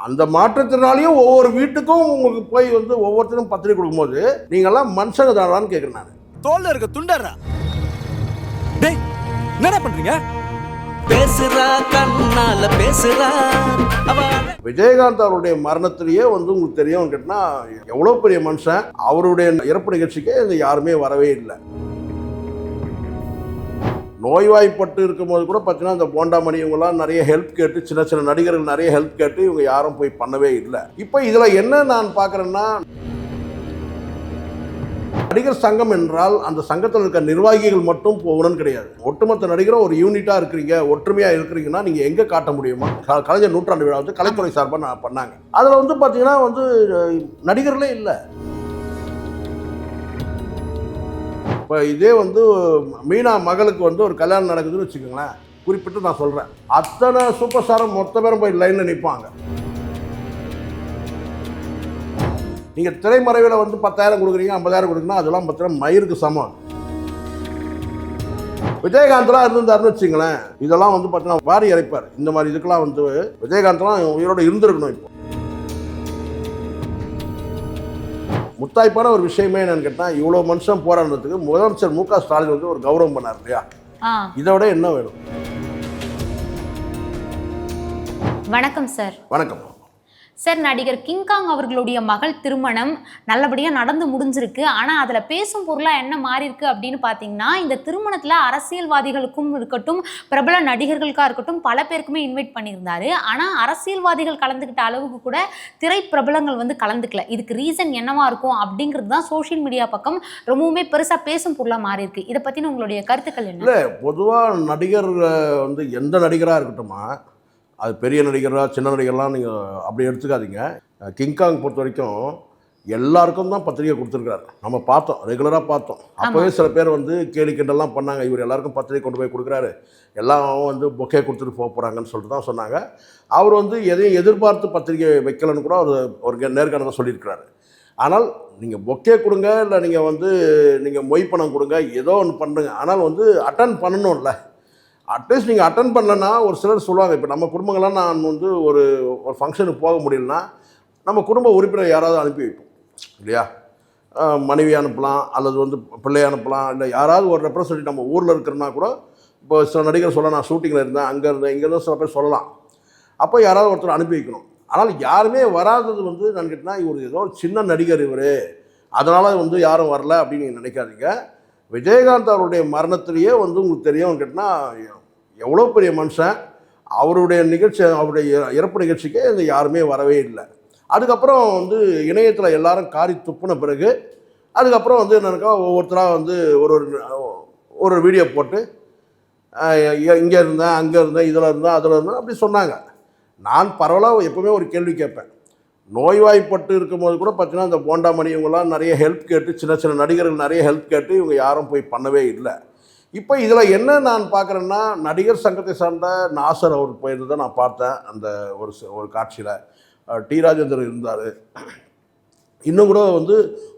அந்த மாற்றத்தினாலையும் ஒவ்வொரு வீட்டுக்கும் உங்களுக்கு போய் வந்து ஒவ்வொருத்தரும் பத்திரிக்கை கொடுக்கும்போது நீங்கெல்லாம் மனுஷங்க தானான்னு கேட்குறேன் நான். தோல்ல இருக்க துண்டறா டேய் என்னடா பண்றீங்க? பேசுறா கண்ணால பேசுறா விஜயகாந்த் அவருடைய மரணத்திலேயே வந்து உங்களுக்கு தெரியும் கேட்டினா எவ்வளோ பெரிய மனுஷன் அவருடைய இறப்பு நிகழ்ச்சிக்கே இந்த யாருமே வரவே இல்லை. நோய்வாய்ப்பட்டு இருக்கும்போது கூட பார்த்தீங்கன்னா இந்த போண்டாமணி இவங்கெல்லாம் நிறைய ஹெல்ப் கேட்டு சின்ன சின்ன நடிகர்கள் நிறைய ஹெல்ப் கேட்டு இவங்க யாரும் போய் பண்ணவே இல்லை. இப்போ இதில் என்ன நான் பார்க்குறேன்னா நடிகர் சங்கம் என்றால் அந்த சங்கத்தில் இருக்க நிர்வாகிகள் மட்டும் போகணும்னு கிடையாது. ஒட்டுமொத்த நடிகரும் ஒரு யூனிட்டாக இருக்கிறீங்க ஒற்றுமையாக இருக்கிறீங்கன்னா நீங்கள் எங்கே காட்ட முடியுமா? க- கலைஞர் நூற்றாண்டு விழா வந்து கலைத்துறை சார்பாக நான் பண்ணாங்க. அதில் வந்து பார்த்தீங்கன்னா வந்து நடிகர்களே இல்லை. இப்போ இதே வந்து மீனா மகளுக்கு வந்து ஒரு கல்யாணம் நடக்குதுன்னு வச்சுக்கோங்களேன். குறிப்பிட்டு நான் சொல்கிறேன் அத்தனை சூப்பர் ஸ்டாரும் மொத்த பேரும் போய் லைனில் நிற்பாங்க நீங்கள் திரைமறைவில் வந்து பத்தாயிரம் கொடுக்குறீங்க ஐம்பதாயிரம் கொடுக்குறீங்கன்னா அதெல்லாம் பார்த்தீங்கன்னா மயிருக்கு சமம். விஜயகாந்த்லாம் இருந்திருந்தாருன்னு வச்சுங்களேன் இதெல்லாம் வந்து பார்த்தீங்கன்னா வாரி இறைப்பார். இந்த மாதிரி இதுக்கெல்லாம் வந்து விஜயகாந்த்லாம் உயிரோட இருந்திருக்கணும் இப்போ. முத்தாய்ப்பான ஒரு விஷயமே என்னன்னு கேட்டால் இவ்வளோ மனுஷன் போராடுறதுக்கு முதலமைச்சர் மு க ஸ்டாலின் வந்து ஒரு கௌரவம் பண்ணார் இல்லையா? விட என்ன வேணும்? வணக்கம் சார். வணக்கம். சார் நடிகர் கிங்காங் அவர்களுடைய மகள் திருமணம் நல்லபடியாக நடந்து முடிஞ்சிருக்கு. ஆனால் அதில் பேசும் பொருளாக என்ன மாறி இருக்கு அப்படின்னு பார்த்தீங்கன்னா இந்த திருமணத்தில் அரசியல்வாதிகளுக்கும் இருக்கட்டும் பிரபல நடிகர்களுக்காக இருக்கட்டும் பல பேருக்குமே இன்வைட் பண்ணியிருந்தாரு. ஆனால் அரசியல்வாதிகள் கலந்துக்கிட்ட அளவுக்கு கூட திரைப்பிரபலங்கள் வந்து கலந்துக்கல. இதுக்கு ரீசன் என்னவா இருக்கும் அப்படிங்கிறது தான் சோஷியல் மீடியா பக்கம் ரொம்பவுமே பெருசாக பேசும் பொருளாக மாறி இருக்கு. இதை பற்றின உங்களுடைய கருத்துக்கள் என்ன? பொதுவாக நடிகர் வந்து எந்த நடிகராக இருக்கட்டுமா அது பெரிய நடிகராக சின்ன நடிகர்லாம் நீங்கள் அப்படி எடுத்துக்காதீங்க. கிங்காங் பொறுத்த வரைக்கும் எல்லாருக்கும் தான் பத்திரிகை கொடுத்துருக்காரு நம்ம பார்த்தோம் ரெகுலராக பார்த்தோம். அப்போவே சில பேர் வந்து கேலி கிண்டல்லாம் பண்ணாங்க. இவர் எல்லாருக்கும் பத்திரிகை கொண்டு போய் கொடுக்குறாரு. எல்லாம் வந்து பொக்கே கொடுத்துட்டு போக போகிறாங்கன்னு சொல்லிட்டு தான் சொன்னாங்க. அவர் வந்து எதையும் எதிர்பார்த்து பத்திரிகை வைக்கலன்னு கூட அவர் ஒரு நேர்காணல சொல்லியிருக்கிறாரு. ஆனால் நீங்கள் பொக்கே கொடுங்க இல்லை நீங்கள் வந்து நீங்கள் மொய் பணம் கொடுங்க ஏதோ ஒன்று பண்ணுங்க. ஆனால் வந்து அட்டன் பண்ணணும்ல. அட்லீஸ்ட் நீங்கள் அட்டன் பண்ணனா ஒரு சிலர் சொல்லுவாங்க இப்போ நம்ம குடும்பங்கள்லாம் நான் வந்து ஒரு ஒரு ஃபங்க்ஷனுக்கு போக முடியலன்னா நம்ம குடும்ப உறுப்பினர் யாராவது அனுப்பி வைப்போம் இல்லையா? மனைவி அனுப்பலாம் அல்லது வந்து பிள்ளை அனுப்பலாம் இல்லை யாராவது ஒரு ரெப்ரசன்டேட்டிவ் நம்ம ஊரில் இருக்கிறனா கூட இப்போ சில நடிகர் சொல்ல நான் ஷூட்டிங்கில் இருந்தேன் அங்கே இருந்தேன் இங்கே இருந்தால் சில பேர் சொல்லலாம். அப்போ யாராவது ஒருத்தர் அனுப்பி வைக்கணும். ஆனால் யாருமே வராதது வந்து நான் கேட்டால் இவர் ஏதோ ஒரு சின்ன நடிகர் இவர் அதனால் வந்து யாரும் வரல அப்படின்னு நீங்கள் நினைக்காதீங்க. விஜயகாந்த் அவருடைய மரணத்திலேயே வந்து உங்களுக்கு தெரியும் கேட்டால் எவ்வளோ பெரிய மனுஷன் அவருடைய நிகழ்ச்சி அவருடைய இறப்பு நிகழ்ச்சிக்கே இந்த யாருமே வரவே இல்லை. அதுக்கப்புறம் வந்து இணையத்தில் எல்லாரும் காரி துப்புன பிறகு அதுக்கப்புறம் வந்து என்னக்கா ஒவ்வொருத்தராக வந்து ஒரு ஒரு ஒரு வீடியோ போட்டு இங்கே இருந்தேன் அங்கே இருந்தேன் இதில் இருந்தேன் அதில் இருந்தேன் அப்படி சொன்னாங்க. நான் பரவலாக எப்போவுமே ஒரு கேள்வி கேட்பேன். நோய்வாய்ப்பட்டு இருக்கும்போது கூட பார்த்தீங்கன்னா இந்த போண்டாமணி இவங்கெல்லாம் நிறைய ஹெல்ப் கேட்டு சின்ன சின்ன நடிகர்கள் நிறைய ஹெல்ப் கேட்டு இவங்க யாரும் போய் பண்ணவே இல்லை. இப்போ இதில் என்ன நான் பார்க்குறேன்னா நடிகர் சங்கத்தை சார்ந்த நாசர் அவர் போயிருந்ததை நான் பார்த்தேன் அந்த ஒரு ஒரு காட்சியில். டி ராஜேந்தர் இருந்தார். இன்னும் கூட வந்து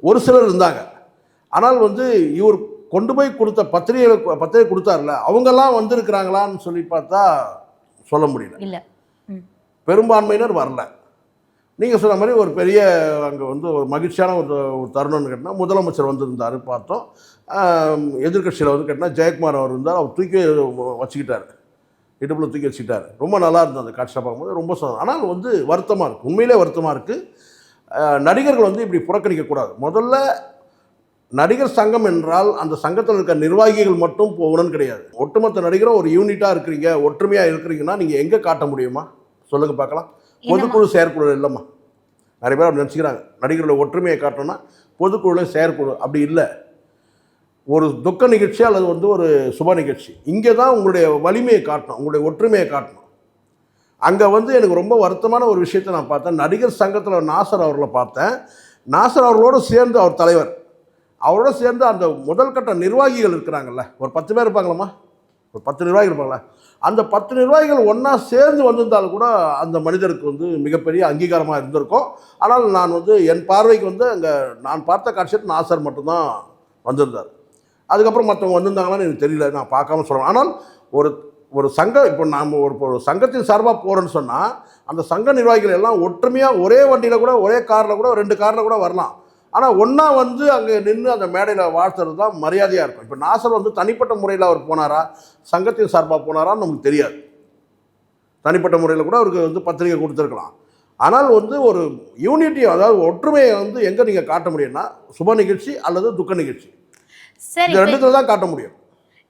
ஒரு சிலர் இருந்தாங்க. ஆனால் வந்து இவர் கொண்டு போய் கொடுத்த பத்திரிகை பத்திரிகை கொடுத்தாருல அவங்கெல்லாம் வந்திருக்கிறாங்களான்னு சொல்லி பார்த்தா சொல்ல முடியல. பெரும்பான்மையினர் வரல. நீங்கள் சொன்ன மாதிரி ஒரு பெரிய அங்கே வந்து ஒரு மகிழ்ச்சியான ஒரு ஒரு தருணம்னு கேட்டால் முதலமைச்சர் வந்திருந்தார் பார்த்தோம். எதிர்கட்சியில் வந்து கேட்டால் ஜெயக்குமார் அவர் இருந்தார் அவர் தூக்கி வச்சுக்கிட்டார். இடுப்பில் தூக்கி வச்சுக்கிட்டார். ரொம்ப நல்லா இருந்தது அந்த காட்சியாக பார்க்கும்போது ரொம்ப சந்தோஷம். ஆனால் வந்து வருத்தமாக இருக்குது உண்மையிலே வருத்தமாக இருக்குது நடிகர்கள் வந்து இப்படி புறக்கணிக்கக்கூடாது முதல்ல நடிகர் சங்கம் என்றால் அந்த சங்கத்தில் இருக்க நிர்வாகிகள் மட்டும் போகணும்னு கிடையாது. ஒட்டுமொத்த நடிகரும் ஒரு யூனிட்டாக இருக்கிறீங்க ஒற்றுமையாக இருக்கிறீங்கன்னா நீங்கள் எங்கே காட்ட முடியுமா? சொல்லுங்கள் பார்க்கலாம். பொதுக்குழு செயற்குழு இல்லைம்மா. நிறைய பேர் அப்படி நினச்சிக்கிறாங்க. நடிகர்களோட ஒற்றுமையை காட்டணும்னா பொதுக்குழு செயற்குழு அப்படி இல்லை. ஒரு துக்க நிகழ்ச்சி அல்லது வந்து ஒரு சுப நிகழ்ச்சி. இங்கே தான் உங்களுடைய வலிமையை காட்டணும் உங்களுடைய ஒற்றுமையை காட்டணும். அங்கே வந்து எனக்கு ரொம்ப வருத்தமான ஒரு விஷயத்தை நான் பார்த்தேன். நடிகர் சங்கத்தில் நாசர் அவர்களை பார்த்தேன். நாசர் அவர்களோடு சேர்ந்து அவர் தலைவர். அவரோட சேர்ந்து அந்த முதல் கட்ட நிர்வாகிகள் இருக்கிறாங்கல்ல. ஒரு பத்து பேர் இருப்பாங்களம்மா? ஒரு பத்து நிர்வாகிகள் இருப்பாங்களா? அந்த பத்து நிர்வாகிகள் ஒன்றா சேர்ந்து வந்திருந்தாலும் கூட அந்த மனிதருக்கு வந்து மிகப்பெரிய அங்கீகாரமாக இருந்திருக்கும். ஆனால் நான் வந்து என் பார்வைக்கு வந்து அங்கே நான் பார்த்த காட்சியில் நாசர் மட்டும்தான் வந்திருந்தார். அதுக்கப்புறம் மற்றவங்க வந்திருந்தாங்களான்னு எனக்கு தெரியல நான் பார்க்காம சொல்கிறேன் ஆனால் ஒரு ஒரு சங்கம் இப்போ நாம் ஒரு ஒரு சங்கத்தின் சார்பாக போகிறோன்னு சொன்னால் அந்த சங்க நிர்வாகிகள் எல்லாம் ஒற்றுமையாக ஒரே வண்டியில் கூட ஒரே காரில் கூட ரெண்டு காரில் கூட வரலாம். ஆனால் ஒன்றா வந்து அங்கே நின்று அந்த மேடையில் வாழ்த்துறது தான் மரியாதையாக இருக்கும். இப்போ நாசர் வந்து தனிப்பட்ட முறையில் அவர் போனாரா? சங்கத்தின் சார்பாக போனாரான்னு நமக்கு தெரியாது. தனிப்பட்ட முறையில் கூட அவருக்கு வந்து பத்திரிகை கொடுத்துருக்கலாம். ஆனால் வந்து ஒரு யூனிட்டி அதாவது ஒற்றுமையை வந்து எங்கே நீங்கள் காட்ட முடியும்னா சுப நிகழ்ச்சி அல்லது துக்க நிகழ்ச்சி. ரெண்டுத்துல தான் காட்ட முடியும்.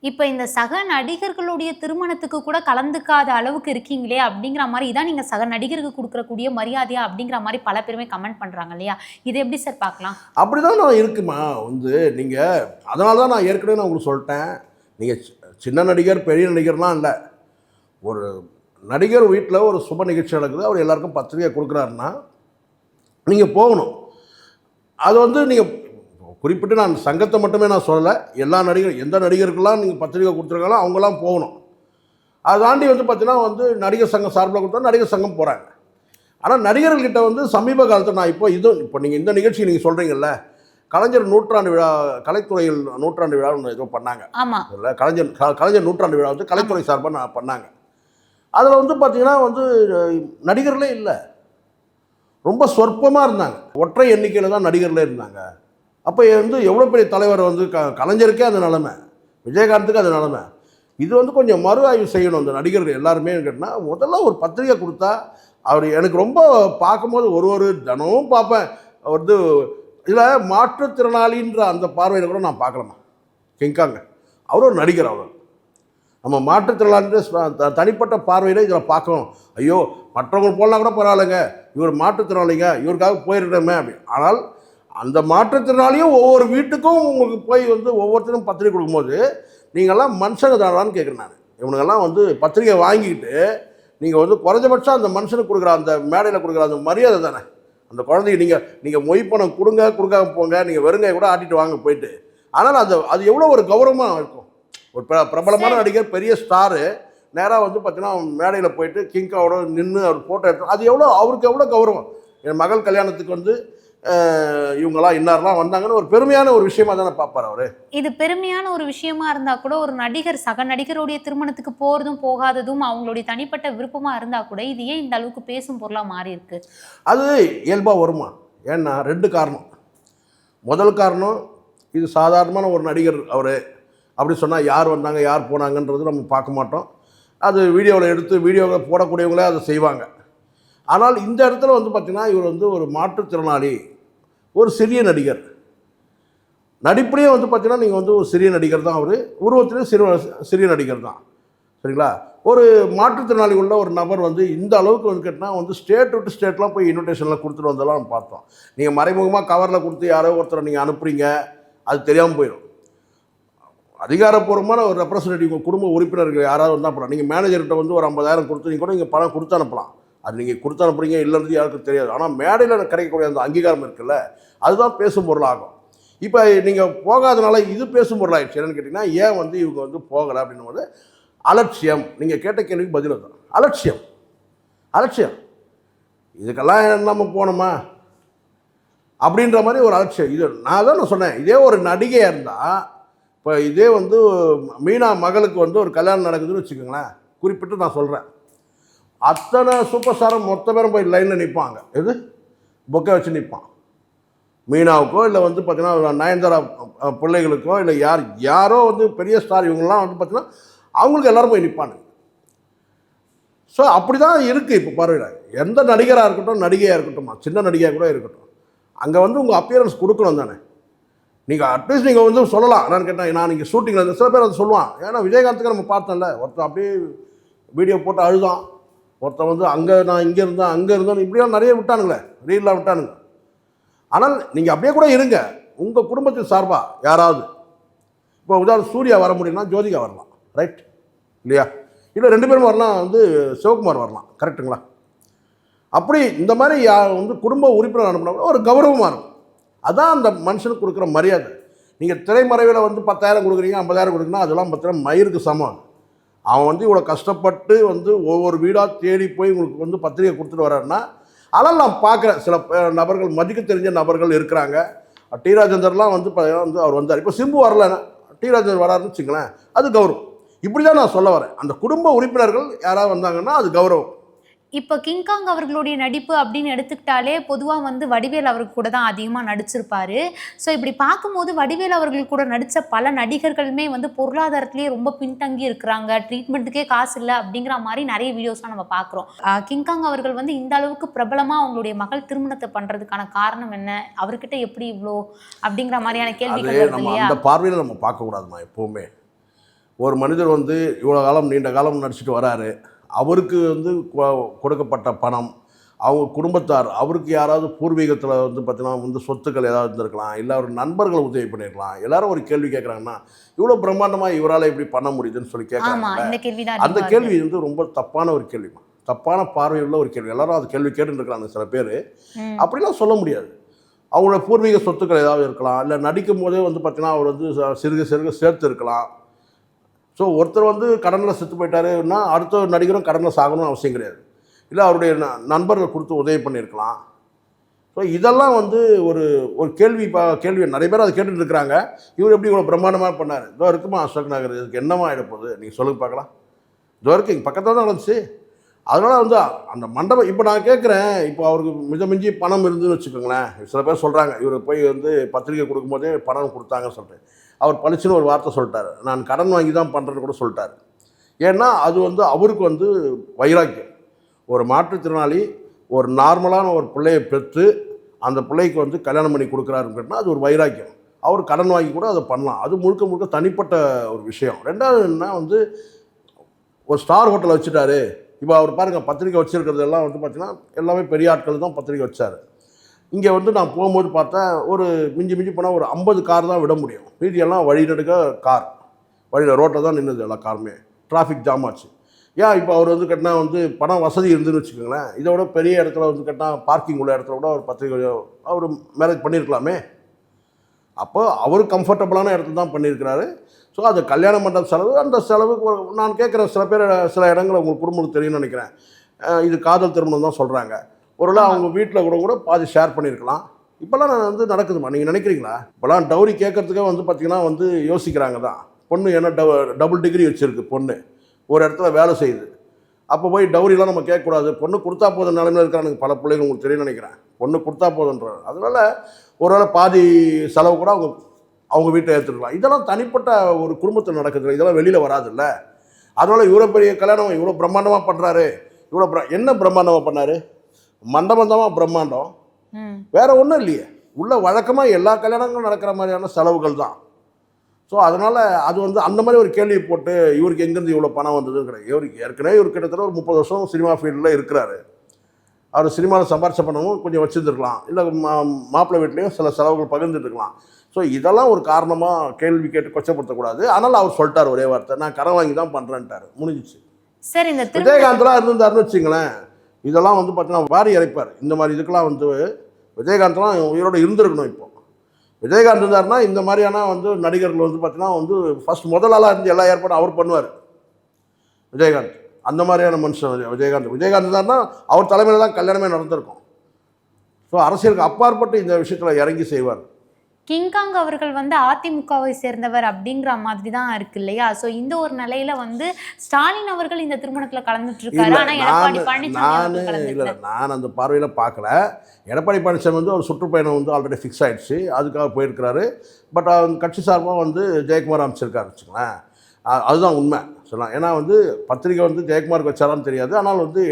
இப்போ இந்த சக நடிகர்களுடைய திருமணத்துக்கு கூட கலந்துக்காத அளவுக்கு இருக்கீங்களே அப்படிங்கிற மாதிரி இதான் நீங்கள் சக நடிகருக்கு கொடுக்கறக்கூடிய மரியாதையா அப்படிங்கிற மாதிரி பல பேருமே கமெண்ட் பண்ணுறாங்க இல்லையா? இதை எப்படி சார் பார்க்கலாம்? அப்படிதான் நான் இருக்குமா? வந்து நீங்கள் அதனால தான் நான் ஏற்கனவே நான் உங்களுக்கு சொல்லிட்டேன். நீங்கள் சின்ன நடிகர் பெரிய நடிகர்லாம் இல்லை. ஒரு நடிகர் வீட்டில் ஒரு சுப நிகழ்ச்சி நடக்குது அவர் எல்லாருக்கும் பத்திரிகை கொடுக்குறாருன்னா நீங்கள் போகணும். அது வந்து நீங்கள் குறிப்பிட்டு நான் சங்கத்தை மட்டுமே நான் சொல்லலை. எல்லா நடிகர் எந்த நடிகருக்கெல்லாம் நீங்கள் பத்திரிகை கொடுத்துருக்காங்களோ அவங்களாம் போகணும். அதை தாண்டி வந்து பார்த்தீங்கன்னா வந்து நடிகர் சங்கம் சார்பில் கொடுத்தா நடிகர் சங்கம் போகிறாங்க ஆனால் நடிகர்கள்கிட்ட வந்து சமீப காலத்தில் நான் இப்போ இது இப்போ நீங்கள் இந்த நிகழ்ச்சி நீங்கள் சொல்கிறீங்கல்ல கலைஞர் நூற்றாண்டு விழா கலைத்துறையில் நூற்றாண்டு விழா ஒன்று ஏதோ பண்ணாங்க. ஆமா. இல்லை கலைஞர் கலைஞர் நூற்றாண்டு விழா வந்து கலைத்துறை சார்பாக நான் பண்ணாங்க. அதில் வந்து பார்த்தீங்கன்னா வந்து நடிகர்களே இல்லை. ரொம்ப சொற்பமாக இருந்தாங்க. ஒற்றை எண்ணிக்கையில் தான் நடிகர்களே இருந்தாங்க. அப்போ வந்து எவ்வளோ பெரிய தலைவர் வந்து க கலைஞருக்கே அந்த நிலமை. விஜயகாந்துக்கு அது நிலமை. இது வந்து கொஞ்சம் மறு ஆய்வு செய்யணும். அந்த நடிகர்கள் எல்லாருமே கேட்டால் முதல்ல ஒரு பத்திரிகை கொடுத்தா அவர் எனக்கு ரொம்ப பார்க்கும்போது ஒரு ஒரு தினமும் பார்ப்பேன். வந்து இதில் மாற்றுத்திறனாளின்ற அந்த பார்வையில் கூட நான் பார்க்கலாமா கிங்காங்க அவர் ஒரு நடிகர் அவர். நம்ம மாற்றுத்திறனாளின்ற த- தனிப்பட்ட பார்வையில் இதில் பார்க்கணும். ஐயோ மற்றவங்க போடலாம் கூட பரவாயில்லைங்க. இவர் மாற்றுத்திறனாளிங்க. இவருக்காக போயிருக்கணுமே அப்படி. ஆனால் அந்த மாற்றுத்திறனாளியும் ஒவ்வொரு வீட்டுக்கும் உங்களுக்கு போய் வந்து ஒவ்வொருத்தரும் பத்திரிக்கை கொடுக்கும்போது நீங்கள்லாம் மனுஷங்க தானான்னு கேட்குறேன் நான். இவனுங்கெல்லாம் வந்து பத்திரிக்கை வாங்கிக்கிட்டு நீங்கள் வந்து குறைஞ்சபட்சம் அந்த மனுஷனுக்கு கொடுக்குற அந்த மேடையில் கொடுக்குற அந்த மரியாதை தானே. அந்த குழந்தைக்கு நீங்கள் நீங்கள் மொய் பணம் கொடுங்க கொடுக்காம போங்க நீங்கள் வெறுங்காய கூட ஆட்டிட்டு வாங்க போயிட்டு. ஆனால் அது அது எவ்வளோ ஒரு கௌரவமாக இருக்கும். ஒரு பிர பிரபலமான நடிகர் பெரிய ஸ்டாரு நேராக வந்து பார்த்தீங்கன்னா மேடையில் போயிட்டு கிங்காவோட நின்று அவர் ஃபோட்டோ எடுத்து அது எவ்வளோ அவருக்கு எவ்வளோ கௌரவம். என் மகள் கல்யாணத்துக்கு வந்து இவங்கெல்லாம் இன்னாரெலாம் வந்தாங்கன்னு ஒரு பெருமையான ஒரு விஷயமா தானே பார்ப்பார் அவர். இது பெருமையான ஒரு விஷயமா இருந்தா கூட ஒரு நடிகர் சக நடிகருடைய திருமணத்துக்கு போறதும் போகாததும் அவங்களுடைய தனிப்பட்ட விருப்பமா இருந்தா கூட இது ஏன் இந்த அளவுக்கு பேசும் பொருளா மாறி இருக்கு? அது இயல்பாக வருமா? ஏன்னா ரெண்டு காரணம். முதல் காரணம் இது சாதாரணமான ஒரு நடிகர் அவர். அப்படி சொன்னால் யார் வந்தாங்க யார் போனாங்கன்றது நம்ம பார்க்க மாட்டோம். அது வீடியோவில் எடுத்து வீடியோவில் போடக்கூடியவங்களே அதை செய்வாங்க. ஆனால் இந்த இடத்துல வந்து பார்த்திங்கன்னா இவர் வந்து ஒரு மாற்றுத்திறனாளி. ஒரு சிறிய நடிகர். நடிப்புலேயே வந்து பார்த்தீங்கன்னா நீங்கள் வந்து ஒரு சிறிய நடிகர் தான் அவர். உருவத்திலேயே சிறு சிறிய நடிகர் தான். சரிங்களா? ஒரு மாற்றுத்திறனாளி உள்ள ஒரு நபர் வந்து இந்த அளவுக்கு வந்து கேட்டால் வந்து ஸ்டேட் விட்டு ஸ்டேட்லாம் போய் இன்விடேஷனில் கொடுத்துட்டு வந்தெல்லாம் நம்ம பார்த்தோம். நீங்கள் மறைமுகமாக கவரில் கொடுத்து யாரோ ஒருத்தரை நீங்கள் அனுப்புறீங்க அது தெரியாமல் போயிடும். அதிகாரப்பூர்வமான ஒரு ரெப்ரசன்டேட்டிவ் உங்கள் குடும்ப உறுப்பினர்கள் யாராவது வந்தால் அப்புறம் நீங்கள் மேனேஜர்கிட்ட வந்து ஒரு ஐம்பதாயிரம் கொடுத்து நீங்கள் கூட நீங்கள் பணம் கொடுத்து அனுப்பலாம். அது நீங்கள் கொடுத்து அனுப்புறீங்க இல்லைன்றது யாருக்கும் தெரியாது. ஆனால் மேடையில் கிடைக்கக்கூடிய அந்த அங்கீகாரம் இருக்குல்ல அதுதான் பேசும் பொருளாகும். இப்போ நீங்கள் போகாதனால இது பேசும் பொருளாகிடுச்சு என்னன்னு கேட்டிங்கன்னா ஏன் வந்து இவங்க வந்து போகலை அப்படின்னும் போது அலட்சியம். நீங்கள் கேட்ட கேள்விக்கு பதில் தான் அலட்சியம். அலட்சியம். இதுக்கெல்லாம் நம்ம போகணுமா? அப்படின்ற மாதிரி ஒரு அலட்சியம். இது நான் தான் நான் சொன்னேன். இதே ஒரு நடிகையாக இருந்தால் இப்போ இதே வந்து மீனா மகளுக்கு வந்து ஒரு கல்யாணம் நடக்குதுன்னு வச்சுக்கோங்களேன். குறிப்பிட்டு நான் சொல்கிறேன் அத்தனை சூப்பர் ஸ்டாரும் மொத்த பேரும் போய் லைனில் நிற்பாங்க எது? பொக்கை வச்சு நிற்பான் மீனாவுக்கோ இல்லை வந்து பார்த்தீங்கன்னா நயன்தாரா பிள்ளைகளுக்கோ இல்லை யார் யாரோ வந்து பெரிய ஸ்டார் இவங்கெல்லாம் வந்து பார்த்தீங்கன்னா அவங்களுக்கு எல்லோரும் போய் நிற்பானுங்க ஸோ அப்படி தான் இருக்குது இப்போ பார்வையில். எந்த நடிகராக இருக்கட்டும் நடிகையாக இருக்கட்டும் சின்ன நடிகையாக கூட இருக்கட்டும். அங்கே வந்து உங்கள் அப்பியரன்ஸ் கொடுக்கணும் தானே. நீங்கள் அட்லீஸ்ட் நீங்கள் வந்து சொல்லலாம். நான் கேட்டேன் நான் இங்கே ஷூட்டிங்கில் இருந்து சில பேர் அதை சொல்லுவான் ஏன்னா விஜயகாந்துக்கு நம்ம பார்த்தோம்ல. ஒருத்தன் அப்படியே வீடியோ போட்டு அழுதான். ஒருத்தன் வந்து அங்கே நான் இங்கே இருந்தேன் அங்கே இருந்தேன் இப்படியெல்லாம் நிறைய விட்டானுங்களே ரீல்லாம் விட்டானுங்க. ஆனால் நீங்கள் அப்படியே கூட இருங்க. உங்கள் குடும்பத்தின் சார்பாக யாராவது. இப்போ உதாரணம் சூர்யா வர முடியும்னா ஜோதிகா வரலாம் ரைட் இல்லையா? இல்லை ரெண்டு பேரும் வரலாம் வந்து சிவகுமார் வரலாம் கரெக்ட்டுங்களா அப்படி இந்த மாதிரி யா வந்து குடும்ப உறுப்பினர் அனுப்பினா கூட ஒரு கௌரவமாக இருக்கும். அதான் அந்த மனுஷனுக்கு கொடுக்குற மரியாதை. நீங்கள் திரைமறைவில் வந்து பத்தாயிரம் கொடுக்குறீங்க ஐம்பதாயிரம் கொடுக்குறீங்கன்னா அதெல்லாம் பார்த்தீங்கன்னா மயிருக்கு சமம். அவன் வந்து இவ்வளோ கஷ்டப்பட்டு வந்து ஒவ்வொரு வீடாக தேடி போய் உங்களுக்கு வந்து பத்திரிகை கொடுத்துட்டு வர்றாருன்னா அதெல்லாம் நான் பார்க்குறேன். சில நபர்கள் மதிக்க தெரிஞ்ச நபர்கள் இருக்கிறாங்க. டி ராஜேந்தர்லாம் வந்து வந்து அவர் வந்தார். இப்போ சிம்பு வரலன்னா டி ராஜேந்தர் வராருன்னு வச்சுங்களேன் அது கௌரவம். இப்படி தான் நான் சொல்ல வரேன். அந்த குடும்ப உறுப்பினர்கள் யாராவது வந்தாங்கன்னா அது கௌரவம். இப்போ கிங்காங் அவர்களுடைய நடிப்பு அப்படின்னு எடுத்துக்கிட்டாலே பொதுவாக வந்து வடிவேல் அவர்கள் கூட தான் அதிகமாக நடிச்சிருப்பாரு. ஸோ இப்படி பார்க்கும்போது வடிவேல் அவர்கள் கூட நடித்த பல நடிகர்களுமே வந்து பொருளாதாரத்திலேயே ரொம்ப பின்தங்கி இருக்கிறாங்க. ட்ரீட்மெண்ட்டுக்கே காசு இல்லை அப்படிங்கிற மாதிரி நிறைய வீடியோஸ்லாம் நம்ம பார்க்குறோம். கிங்காங் அவர்கள் வந்து இந்த அளவுக்கு பிரபலமாக அவங்களுடைய மகள் திருமணத்தை பண்ணுறதுக்கான காரணம் என்ன? அவர்கிட்ட எப்படி இவ்வளோ அப்படிங்கிற மாதிரியான கேள்விகள் நம்ம அந்த பார்வையில் நம்ம பார்க்கக்கூடாதுமா எப்போவுமே. ஒரு மனிதர் வந்து இவ்வளோ காலம் நீண்ட காலம் நடிச்சிட்டு வராரு. அவருக்கு வந்து கொடுக்கப்பட்ட பணம் அவங்க குடும்பத்தார் அவருக்கு யாராவது பூர்வீகத்தில் வந்து பார்த்தீங்கன்னா வந்து சொத்துக்கள் ஏதாவது இருந்திருக்கலாம் இல்லை அவர் நண்பர்கள் உதவி பண்ணியிருக்கலாம் எல்லாரும் ஒரு கேள்வி கேட்குறாங்கன்னா இவ்வளோ பிரம்மாண்டமாக இவரால் இப்படி பண்ண முடியுதுன்னு சொல்லி கேட்குறாங்க அந்த கேள்வி வந்து ரொம்ப தப்பான ஒரு கேள்வி தப்பான பார்வையுள்ள ஒரு கேள்வி. எல்லாரும் அது கேள்வி கேட்டுருக்காங்க சில பேர். அப்படிலாம் சொல்ல முடியாது. அவங்களோட பூர்வீக சொத்துக்கள் ஏதாவது இருக்கலாம் இல்லை நடிக்கும் போதே வந்து பார்த்தீங்கன்னா அவர் வந்து சிறுக சிறுக சேர்த்து இருக்கலாம் ஸோ ஒருத்தர் வந்து கடனில் செத்து போயிட்டாருன்னா அடுத்த நடிகரும் கடனில் சாகணும்னு அவசியம் கிடையாது. இல்லை அவருடைய ந- நண்பர்கள் கொடுத்து உதவி பண்ணியிருக்கலாம். ஸோ இதெல்லாம் வந்து ஒரு ஒரு கேள்வி பா கேள்வி. நிறைய பேர் அதை கேட்டுட்டு இருக்கிறாங்க. இவர் எப்படி இவ்வளோ பிரம்மாண்டமாக பண்ணார்? இதோ இருக்குமா அசோக் நகர்? இதுக்கு என்னமா ஆகிட போகுது? நீங்கள் சொல்லுங்க பார்க்கலாம். இதோ இருக்கு இங்கே பக்கத்தில் தான் நடந்துச்சு. அதனால் வந்து அந்த மண்டபம் இப்போ நான் கேட்குறேன் இப்போ அவருக்கு மிஞ்ச மிஞ்சி பணம் இருந்துன்னு வச்சுக்கோங்களேன். சில பேர் சொல்கிறாங்க இவர் போய் வந்து பத்திரிக்கை கொடுக்கும்போதே பணம் கொடுத்தாங்கன்னு சொல்லிட்டு. அவர் பளிச்சுன்னு ஒரு வார்த்தை சொல்லிட்டார். நான் கடன் வாங்கி தான் பண்ணுறேன்னு கூட சொல்லிட்டார். ஏன்னா அது வந்து அவருக்கு வந்து வைராக்கியம். ஒரு மாற்றுத்திறனாளி ஒரு நார்மலான ஒரு பிள்ளையை பெற்று அந்த பிள்ளைக்கு வந்து கல்யாணம் பண்ணி கொடுக்குறாருன்னா அது ஒரு வைராக்கியம். அவர் கடன் வாங்கி கூட அதை பண்ணலாம். அது முழுக்க முழுக்க தனிப்பட்ட ஒரு விஷயம். ரெண்டாவது என்ன வந்து ஒரு ஸ்டார் ஹோட்டலை வச்சுட்டாரு. இப்போ அவர் பாருங்கள் பத்திரிக்கை வச்சுருக்கிறது எல்லாம் வந்து பார்த்திங்கன்னா எல்லாமே பெரிய ஆட்கள் தான் பத்திரிக்கை வச்சார். இங்கே வந்து நான் போகும்போது பார்த்தேன் ஒரு மிஞ்சி மிஞ்சி போனால் ஒரு ஐம்பது கார் தான் விட முடியும். மீதியெல்லாம் வழி நடுக்க கார். வழியில் ரோட்டில் தான் நின்றுது எல்லா காருமே. டிராஃபிக் ஜாம் ஆச்சு. ஏன் இப்போ அவர் வந்து கட்டினா வந்து பணம் வசதி இருந்துன்னு வச்சுக்கோங்களேன். இதை விட பெரிய இடத்துல வந்து கட்டினா பார்க்கிங் உள்ள இடத்துல கூட ஒரு பத்து அவர் மேரேஜ் பண்ணியிருக்கலாமே அப்போ அவர் கம்ஃபர்டபுளான இடத்துல தான் பண்ணியிருக்கிறாரு ஸோ அது கல்யாண மண்டபம் செலவு அந்த செலவுக்கு நான் கேட்குற சில பேர் சில இடங்கள் உங்களுக்கு குடும்பத்துக்கு தெரியும்னு நினைக்கிறேன். இது காதல் திருமணம் தான் சொல்கிறாங்க ஒருவேளை அவங்க வீட்டில் கூட கூட பாதி ஷேர் பண்ணியிருக்கலாம் இப்போல்லாம் நான் வந்து நடக்குதுமா நீங்கள் நினைக்கிறீங்களா? இப்போலாம் டவுரி கேட்கறதுக்கே வந்து பார்த்தீங்கன்னா வந்து யோசிக்கிறாங்க தான். பொண்ணு என்ன டபு டபுள் டிகிரி வச்சுருக்கு பொண்ணு. ஒரு இடத்துல வேலை செய்யுது. அப்போ போய் டவுரிலாம் நம்ம கேட்கக்கூடாது. பொண்ணு கொடுத்தா போதும் நிலைமையில் இருக்கிறானுங்க பல பிள்ளைங்க உங்களுக்கு தெரியும் நினைக்கிறேன். பொண்ணு கொடுத்தா போதுன்றாங்க அதனால ஒருவேளை பாதி செலவு கூட அவங்க அவங்க வீட்டை ஏற்றுக்கலாம் இதெல்லாம் தனிப்பட்ட ஒரு குடும்பத்தில் நடக்குது இதெல்லாம் வெளியில் வராதுல்ல. அதனால இவ்வளோ பெரிய கல்யாணம் இவ்வளோ பிரம்மாண்டமாக பண்ணுறாரு இவ்வளோ என்ன பிரம்மாண்டமாக பண்ணாரு? மண்டபம் தான் பிரம்மாண்டம் வேற ஒன்றும் இல்லையே. உள்ள வழக்கமாக எல்லா கல்யாணங்களும் நடக்கிற மாதிரியான செலவுகள் தான். ஸோ அதனால் அது வந்து அந்த மாதிரி ஒரு கேள்வி போட்டு இவருக்கு எங்கேருந்து இவ்வளோ பணம் வந்ததுன்னு கிடையாது இவருக்கு ஏற்கனவே இவர் கிட்டத்தட்ட ஒரு முப்பது வருஷம் சினிமா ஃபீல்டில் இருக்கிறாரு. அவர் சினிமாவில் சம்பாரிச்ச பணமும் கொஞ்சம் வச்சுருந்துருக்கலாம். இல்லை மா மாப்பிள்ளை வீட்லேயும் சில செலவுகள் பகிர்ந்துட்டு இருக்கலாம் ஸோ இதெல்லாம் ஒரு காரணமாக கேள்வி கேட்டு கொச்சப்படுத்தக்கூடாது. ஆனால் அவர் சொல்லிட்டார் ஒரே வார்த்தை. நான் கடன் வாங்கி தான் பண்ணுறேன்ட்டார் முடிஞ்சிச்சு. சார் இந்த விஜயகாந்த்லாம் இருந்திருந்தாருன்னு வச்சுங்களேன். இதெல்லாம் வந்து பார்த்தீங்கன்னா வாரி இறைப்பார் இந்த மாதிரி இதுக்கெல்லாம் வந்து விஜயகாந்த்லாம் உயிரோட இருந்திருக்கணும் இப்போ. விஜயகாந்த் இருந்தார்னா இந்த மாதிரியான வந்து நடிகர்கள் வந்து பார்த்தீங்கன்னா வந்து ஃபஸ்ட் முதலாளாக இருந்து எல்லா ஏற்பாடும் அவர் பண்ணுவார். விஜயகாந்த். அந்த மாதிரியான மனுஷன் விஜயகாந்த். விஜயகாந்த் இருந்தார்னா அவர் தலைமையில் தான் கல்யாணமே நடந்திருக்கும். ஸோ அரசியலுக்கு அப்பாற்பட்டு இந்த விஷயத்தில் இறங்கி செய்வார். கிங்காங் அவர்கள் வந்து அதிமுகவை சேர்ந்தவர் அப்படிங்கிற மாதிரி தான் இருக்கு இல்லையா? சோ இந்த ஒரு நிலையில வந்து ஸ்டாலின் அவர்கள் இந்த திருமணத்துல கலந்துட்டு இருக்காரு இல்லை ஆனா எடப்பாடி நான் பழனிசாமி இல்லை நான் அந்த பார்வையில் பார்க்கல. எடப்பாடி பழனிசாமி வந்து ஒரு சுற்றுப்பயணம் வந்து ஆல்ரெடி ஃபிக்ஸ் ஆயிடுச்சு. அதுக்காக போயிருக்கிறாரு. பட் அவங்க கட்சி சார்பாக வந்து ஜெயக்குமார் அமைச்சிருக்காரு வச்சுங்களேன் அதுதான் உண்மை. சொல்லலாம். ஏன்னா வந்து பத்திரிக்கை வந்து ஜெயக்குமாருக்கு வச்சாரான்னு தெரியாது. ஆனால் வந்து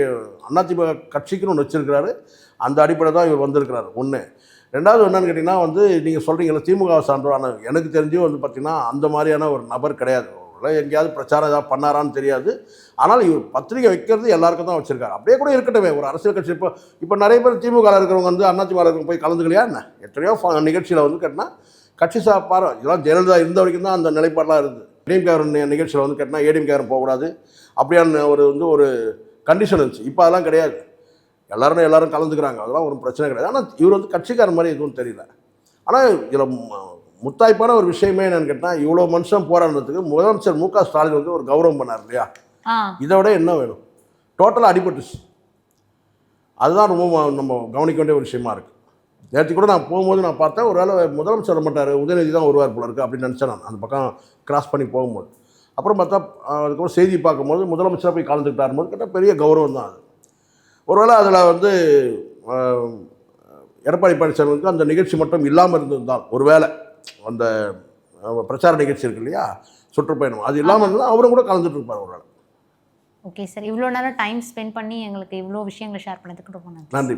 அதிமுக கட்சிக்குன்னு ஒன்று வச்சிருக்கிறாரு. அந்த அடிப்படை தான் இவர் வந்திருக்கிறாரு. ஒன்று ரெண்டாவது என்னன்னு கேட்டிங்கன்னா வந்து நீங்கள் சொல்கிறீங்களா திமுக சான்றோரான எனக்கு தெரிஞ்சு வந்து பார்த்திங்கன்னா அந்த மாதிரியான ஒரு நபர் கிடையாது. எங்கேயாவது பிரச்சாரம் ஏதாவது பண்ணாரான்னு தெரியாது. ஆனால் இவர் பத்திரிகை வைக்கிறது எல்லாருக்கும் தான் வச்சிருக்காரு. அப்படியே கூட இருக்கட்டும். ஒரு அரசியல் கட்சி இப்போ இப்போ நிறைய பேர் திமுக இருக்கிறவங்க வந்து அதிமுக இருக்கிறவங்க போய் கலந்துக்கலையா என்ன? எத்தனையோ நிகழ்ச்சியில் வந்து கேட்டினா கட்சி சாப்பாடு இதெல்லாம் ஜெயலலிதா இருந்த வரைக்கும் தான் அந்த நிலைப்பாடெலாம் இருக்குது ஏடிஎம்கேரன் நிகழ்ச்சியில் வந்து கேட்டினா ஏடிஎம்கேரன் போகக்கூடாது. அப்படியான ஒரு வந்து ஒரு கண்டிஷன் இருந்துச்சு. இப்போ அதெல்லாம் கிடையாது. எல்லாரும் எல்லாரும் கலந்துக்கிறாங்க. அதெல்லாம் ஒரு பிரச்சனை கிடையாது. ஆனால் இவர் வந்து கட்சிக்காரர் மாதிரி எதுவும் தெரியல. ஆனால் இதில் முத்தாய்ப்பான ஒரு விஷயமே என்னன்னு கேட்டால் இவ்வளோ மனுஷன் போராடுறதுக்கு முதலமைச்சர் மு க ஸ்டாலின் வந்து ஒரு கௌரவம் பண்ணார் இல்லையா? இதை விட என்ன வேணும்? டோட்டலாக அடிபட்டுச்சு. அதுதான் ரொம்ப நம்ம கவனிக்க வேண்டிய ஒரு விஷயமா இருக்குது நேற்று கூட நான் போகும்போது நான் பார்த்தேன். ஒரு வேளை முதலமைச்சர் வர மாட்டார் உதயநிதி தான் வருவார் போல இருக்குது அப்படின்னு நினச்சேன் நான். அந்த பக்கம் கிராஸ் பண்ணி போகும்போது. அப்புறம் பார்த்தா அதுக்கப்புறம் செய்தி பார்க்கும்போது முதலமைச்சராக போய் கலந்துக்கிட்டார் போது கேட்டால் பெரிய கௌரவம் தான் அது. ஒருவேளை அதில் வந்து எடப்பாடி பழனிசாமிக்கு அந்த நிகழ்ச்சி மட்டும் இல்லாமல் இருந்திருந்தால் ஒருவேளை அந்த பிரச்சார நிகழ்ச்சி இருக்கு இல்லையா சுற்றுப்பயணம் அது இல்லாமல் இருந்தால் அவரும் கூட கலந்துட்டு இருப்பார் ஒருவேளை ஓகே சார் இவ்வளோ நேரம் டைம் ஸ்பெண்ட் பண்ணி எங்களுக்கு இவ்வளோ விஷயங்களை ஷேர் பண்ணதுக்கு ரொம்ப நன்றி. நன்றி